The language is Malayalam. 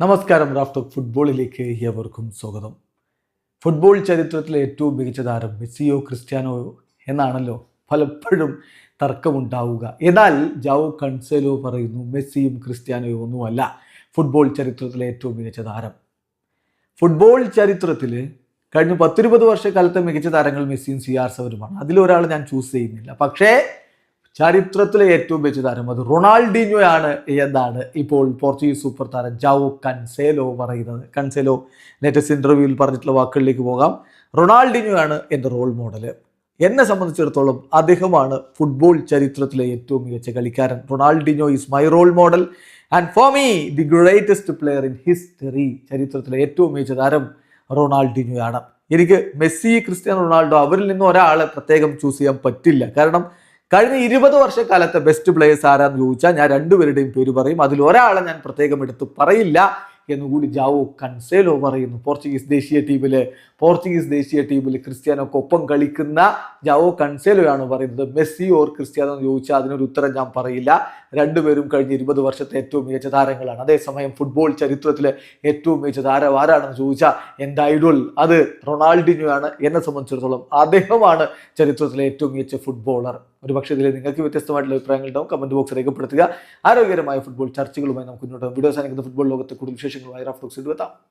നമസ്കാരം റാഫ്റ്റോ ഫുട്ബോളിലേക്ക് ഏവർക്കും സ്വാഗതം. ഫുട്ബോൾ ചരിത്രത്തിലെ ഏറ്റവും മികച്ച താരം മെസ്സിയോ ക്രിസ്ത്യാനോയോ എന്നാണല്ലോ പലപ്പോഴും തർക്കമുണ്ടാവുക. എന്നാൽ ജാവോ കൺസേലോ പറയുന്നു മെസ്സിയും ക്രിസ്ത്യാനോയോ ഒന്നുമല്ല ഫുട്ബോൾ ചരിത്രത്തിലെ ഏറ്റവും മികച്ച താരം. ഫുട്ബോൾ ചരിത്രത്തിൽ കഴിഞ്ഞ പത്തിരുപത് വർഷക്കാലത്തെ മികച്ച താരങ്ങൾ മെസ്സിയും സി ആർ സെവനുമാണ്. അതിലൊരാൾ ഞാൻ ചൂസ് ചെയ്യുന്നില്ല. പക്ഷേ ചരിത്രത്തിലെ ഏറ്റവും മികച്ച താരം അത് റൊണാൾഡീഞ്ഞോ ആണ് എന്നാണ് ഇപ്പോൾ പോർച്ചുഗീസ് സൂപ്പർ താരം ജാവോ കൺസേലോ പറയുന്നത്. കൺസേലോ ലേറ്റസ്റ്റ് ഇന്റർവ്യൂവിൽ പറഞ്ഞിട്ടുള്ള വാക്കുകളിലേക്ക് പോകാം. റൊണാൾഡീഞ്ഞോ ആണ് എന്റെ റോൾ മോഡൽ എന്നെ സംബന്ധിച്ചിടത്തോളം അദ്ദേഹമാണ് ഫുട്ബോൾ ചരിത്രത്തിലെ ഏറ്റവും മികച്ച കളിക്കാരൻ. Ronaldinho is my role model and for me the greatest player in history ചരിത്രത്തിലെ ഏറ്റവും മികച്ച താരം റൊണാൾഡിനോയാണ്. എനിക്ക് മെസ്സി ക്രിസ്ത്യാനോ റൊണാൾഡോ അവരിൽ നിന്ന് ഒരാളെ പ്രത്യേകം ചൂസ് ചെയ്യാൻ പറ്റില്ല. കാരണം കഴിഞ്ഞ ഇരുപത് വർഷക്കാലത്തെ ബെസ്റ്റ് പ്ലേയേഴ്സ് ആരാന്ന് ചോദിച്ചാൽ ഞാൻ രണ്ടുപേരുടെയും പേര് പറയും. അതിൽ ഒരാളെ ഞാൻ പ്രത്യേകം എടുത്ത് പറയില്ല. എന്നുകൂടി ജാവോ കൺസേലോ പറയുന്നു. പോർച്ചുഗീസ് ദേശീയ ടീമിൽ പോർച്ചുഗീസ് ദേശീയ ടീമിൽ ക്രിസ്ത്യാനോക്ക് ഒപ്പം കളിക്കുന്ന ജാവോ കൺസേലോയാണ് പറയുന്നത്. മെസ്സി ഓർ ക്രിസ്ത്യാനോ എന്ന് ചോദിച്ചാൽ അതിനൊരു ഉത്തരം ഞാൻ പറയില്ല. രണ്ടുപേരും കഴിഞ്ഞ ഇരുപത് വർഷത്തെ ഏറ്റവും മികച്ച താരങ്ങളാണ്. അതേസമയം ഫുട്ബോൾ ചരിത്രത്തിലെ ഏറ്റവും മികച്ച താരം ആരാണെന്ന് ചോദിച്ചാൽ എന്റെ ഐഡോൾ അത് റൊണാൾഡിനോ ആണ് എന്നെ സംബന്ധിച്ചിടത്തോളം അദ്ദേഹമാണ് ചരിത്രത്തിലെ ഏറ്റവും മികച്ച ഫുട്ബോളർ. ഒരു പക്ഷേ ഇതിൽ നിങ്ങൾക്ക് വ്യത്യസ്തമായിട്ടുള്ള അഭിപ്രായങ്ങൾ ഉണ്ടാവും. കമന്റ് ബോക്സ് രേഖപ്പെടുത്തുക. ആരോഗ്യകരമായ ഫുട്ബോൾ ചർച്ചകളുമായി നമുക്ക് മുന്നോട്ട് വീഡിയോ സാധിക്കുന്ന ഫുട്ബോൾ ലോകത്തെ കൂടുതൽ și nu ai rafluxul glutal.